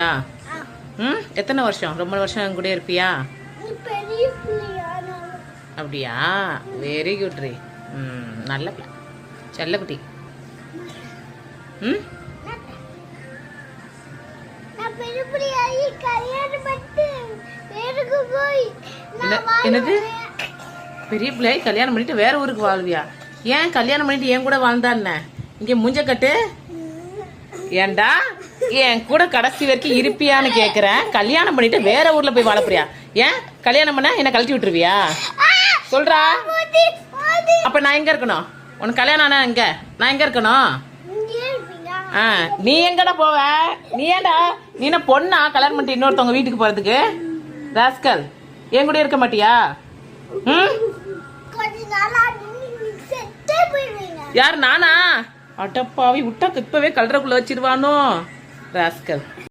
ஆ. ம்? எத்தனை வருஷம்? ரொம்ப வருஷம் என் கூட இருப்பியா? அப்படியா? வெரி குட் ரீ ம் நல்ல பிள்ளை. செல்ல குட்டி ம் என்னது? பெரிய பிள்ளை கல்யாணம் பண்ணிட்டு வேற ஊருக்கு வாழ்வியா? ஏன் கல்யாணம் பண்ணிட்டு என் கூட வாழ்ந்தா என்ன? இங்க மூஞ்ச கட்டு. ஏன்டா என் கூட கடைசி வரைக்கும் இருப்பியான்னு கேக்குறேன். கல்யாணம் பண்ணிட்டு வேற ஊர்ல போய் வாழ போறியா ஏன்? கல்யாணம் பண்ண என்ன கழட்டி விட்டுருவியா? சொல்றா. அப்ப நான் எங்க இருக்கணும்? உனக்கு கல்யாணம் ஆனா எங்க? நான் எங்க இருக்கணும். ஆ நீ எங்கடா போவ? நீ ஏன்டா? நீ என்ன பொண்ணா? கல்யாணம் பண்ணிட்டு இன்னொருத்தவங்க வீட்டுக்கு போறதுக்கு? ராஸ்கல் என் கூட இருக்க மாட்டியா? ம். யார் நானா? அடப்பாவி விட்டா இப்பவே கல்றக்குள்ள வச்சிருவானோ? ராஸ்கல்.